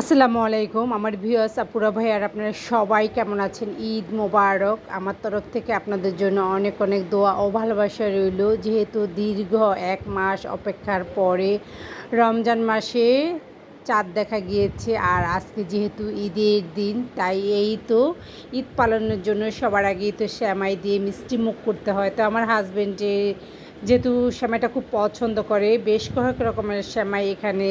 আসসালামু আলাইকুম, আমার ভিউয়ার্স, আপুরা ভাই আর আপনারা সবাই কেমন আছেন? ঈদ মোবারক। আমার তরফ থেকে আপনাদের জন্য অনেক অনেক দোয়া ও ভালোবাসা রইল। যেহেতু দীর্ঘ এক মাস অপেক্ষার পরে রমজান মাসে চাঁদ দেখা গিয়েছে আর আজকে যেহেতু ঈদের দিন, তাই এই তো ঈদ পালনের জন্য সবার আগেই তো শ্যামাই দিয়ে মিষ্টি মুখ করতে হয়। তো আমার হাজব্যান্ডের যেহেতু শ্যামাইটা খুব পছন্দ করে, বেশ কয়েক রকমের শ্যামাই এখানে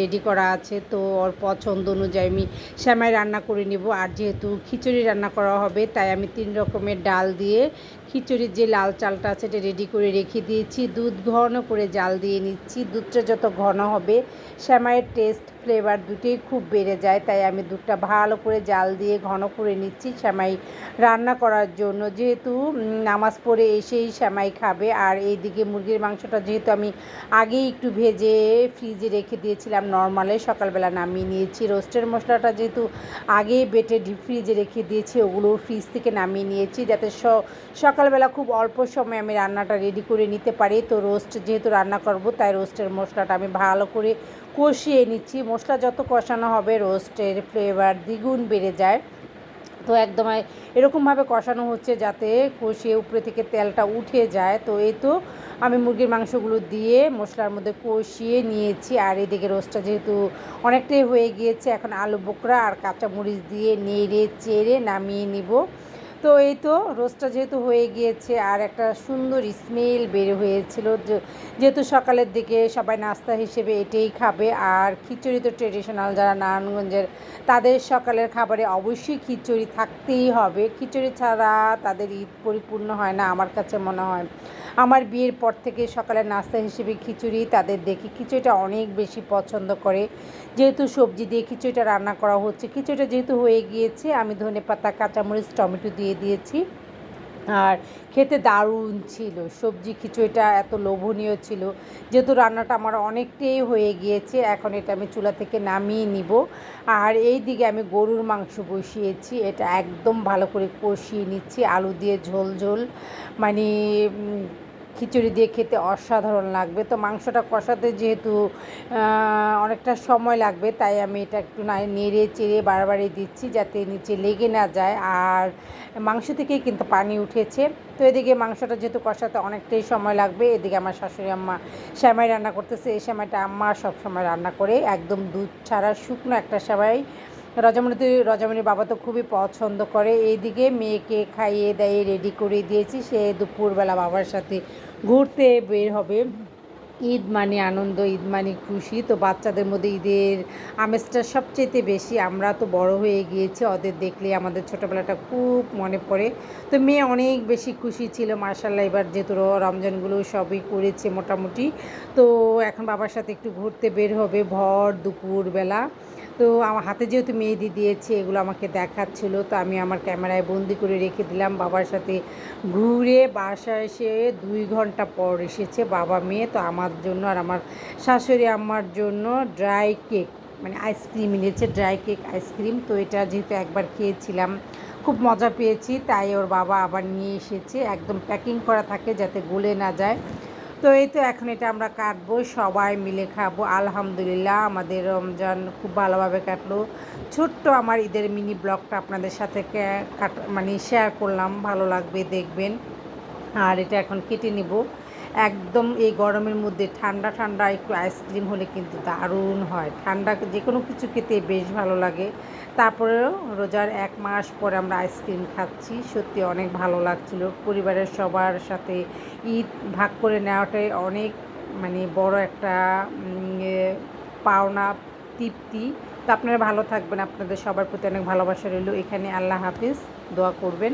রেডি করা আছে। তো ওর পছন্দ অনুযায়ী আমি শ্যামাই রান্না করে নেব। আর যেহেতু খিচুড়ি রান্না করা হবে, তাই আমি তিন রকমের ডাল দিয়ে খিচুড়ির যে লাল চালটা আছে এটা রেডি করে রেখে দিয়েছি। দুধ ঘন করে জাল দিয়ে নিচ্ছি। দুধটা যত ঘন হবে, শ্যামাইয়ের টেস্ট ফ্লেভার দুটোই খুব বেড়ে যায়, তাই আমি দুধটা ভালো করে জাল দিয়ে ঘন করে নিচ্ছি শ্যামাই রান্না করার জন্য। যেহেতু নামাজ পড়ে এসেই শ্যামাই খাবে, আর এইদিকে মুরগির মাংসটা যেহেতু আমি আগেই একটু ভেজে ফ্রিজে রেখে দিয়েছিলাম নর্মালে, সকালবেলা নামিয়ে নিয়েছি। রোস্টের মশলাটা যেহেতু আগেই বেটে ডিপ ফ্রিজে রেখে দিয়েছি, ওগুলো ফ্রিজ থেকে নামিয়ে নিয়েছি যাতে সকালবেলা খুব অল্প সময় আমি রান্নাটা রেডি করে নিতে পারি। তো রোস্ট যেহেতু রান্না করব, তাই রোস্টের মশলাটা আমি ভালো করে কষিয়ে নিচ্ছি। মশলা যত কষানো হবে, রোস্টের ফ্লেভার দ্বিগুণ বেড়ে যায়। তো একদম এরকমভাবে কষানো হচ্ছে যাতে কষিয়ে উপরে থেকে তেলটা উঠে যায়। তো এই তো আমি মুরগির মাংসগুলো দিয়ে মশলার মধ্যে কষিয়ে নিয়েছি। আর এদিকে রোস্টটা যেহেতু অনেকটাই হয়ে গিয়েছে, এখন আলু বোকরা আর কাঁচামরিচ দিয়ে নেড়ে চেড়ে নামিয়ে নিব। তো এই তো রোজটা যেহেতু হয়ে গিয়েছে আর একটা সুন্দর স্মেল বের হয়েছিল যেহেতু সকালের দিকে সবাই নাস্তা হিসেবে এটাই খাবে আর খিচুড়ি তো ট্রেডিশনাল যারা নারায়ণগঞ্জের, তাদের সকালের খাবারে অবশ্যই খিচুড়ি থাকতেই হবে। খিচুড়ি ছাড়া তাদের ঈদ পরিপূর্ণ হয় না, আমার কাছে মনে হয়। আমার বিয়ের পর থেকে সকালের নাস্তা হিসেবে খিচুড়ি, তাদের দেখি খিচুড়িটা অনেক বেশি পছন্দ করে। যেহেতু সবজি দিয়ে খিচুড়িটা রান্না করা হচ্ছে, খিচুড়িটা যেহেতু হয়ে গিয়েছে, আমি ধনে পাতা, কাঁচামরিচ, টমেটো দিয়ে দিয়েছি। আর খেতে দারুণ ছিল, সবজি খিচুড়িটা এত লোভনীয় ছিল। যেহেতু রান্নাটা আমার অনেকটাই হয়ে গিয়েছে, এখন এটা আমি চুলা থেকে নামিয়ে নিব। আর এই দিকে আমি গরুর মাংস বসিয়েছি, এটা একদম ভালো করে কষিয়ে নিচ্ছি, আলু দিয়ে ঝোল ঝোল মানে খিচুড়ি দিয়ে খেতে অসাধারণ লাগবে। তো মাংসটা কষাতে যেহেতু অনেকটা সময় লাগবে, তাই আমি এটা একটু না নেড়ে চেড়ে বারবারই দিচ্ছি যাতে নিচে লেগে না যায়। আর মাংস থেকেই কিন্তু পানি উঠেছে। তো এদিকে মাংসটা যেহেতু কষাতে অনেকটাই সময় লাগবে, এদিকে আমার শাশুড়ি আম্মা শ্যামাই রান্না করতেছে। এই সময়টা আম্মা সব সময় রান্না করে। একদম দুধ ছাড়া শুকনো একটা সেমাই। রজমণি রজমণির বাবা তো খুবই পছন্দ করে। এইদিকে মেয়েকে খাইয়ে দাইয়ে রেডি করে দিয়েছি। সে দুপুরবেলা বাবার সাথে ঘুরতে বের হবে। ঈদ মানে আনন্দ, ঈদ মানে খুশি। তো বাচ্চাদের মধ্যে ঈদের আমেজটা সবচেয়ে বেশি। আমরা তো বড় হয়ে গিয়েছি, ওদের দেখলে আমাদের ছোটোবেলাটা খুব মনে পড়ে। তো মেয়ে অনেক বেশি খুশি ছিল মার্শাল্লাহ এবার যেহেতু রমজানগুলো সবই করেছে মোটামুটি। তো এখন বাবার সাথে একটু ঘুরতে বের হবে ভর দুপুরবেলা তো আমার হাতে যেহেতু মেহেদি দিয়েছে, এগুলো আমাকে দেখাচ্ছিল। তো আমি আমার ক্যামেরায় বন্দি করে রেখে দিলাম। বাবার সাথে ঘুরে বাসা এসে দুই ঘণ্টা পর এসেছে বাবা মেয়ে তো আমার জন্য আর আমার শাশুড়ি আমার জন্য ড্রাই কেক মানে আইসক্রিম এনেছে ড্রাই কেক আইসক্রিম তো এটা যেহেতু একবার খেয়েছিলাম, খুব মজা পেয়েছি। তাই ওর বাবা আবার নিয়ে এসেছে, একদম প্যাকিং করা থাকে যাতে গলে না যায়। তো এই তো এখন এটা আমরা কাটবো, সবাই মিলে খাব। আলহামদুলিল্লাহ, আমাদের রমজান খুব ভালোভাবে কাটলো। ছোট্ট আমার ঈদের মিনি ব্লগটা আপনাদের সাথে মানে শেয়ার করলাম, ভালো লাগবে দেখবেন। আর এটা এখন কেটে নিব। একদম এই গরমের মধ্যে ঠান্ডা ঠান্ডা একটু আইসক্রিম হলে কিন্তু দারুণ হয়। ঠান্ডা যে কোনো কিছু খেতে বেশ ভালো লাগে। তারপরেও রোজার এক মাস পরে আমরা আইসক্রিম খাচ্ছি। সত্যি অনেক ভালো লাগছিল। পরিবারের সবার সাথে ঈদ ভাগ করে নেওয়াটাই অনেক মানে বড় একটা পাওনা, তৃপ্তি। তো আপনারা ভালো থাকবেন। আপনাদের সবার প্রতি অনেক ভালোবাসা রইল। এখানে আল্লাহ হাফিজ। দোয়া করবেন।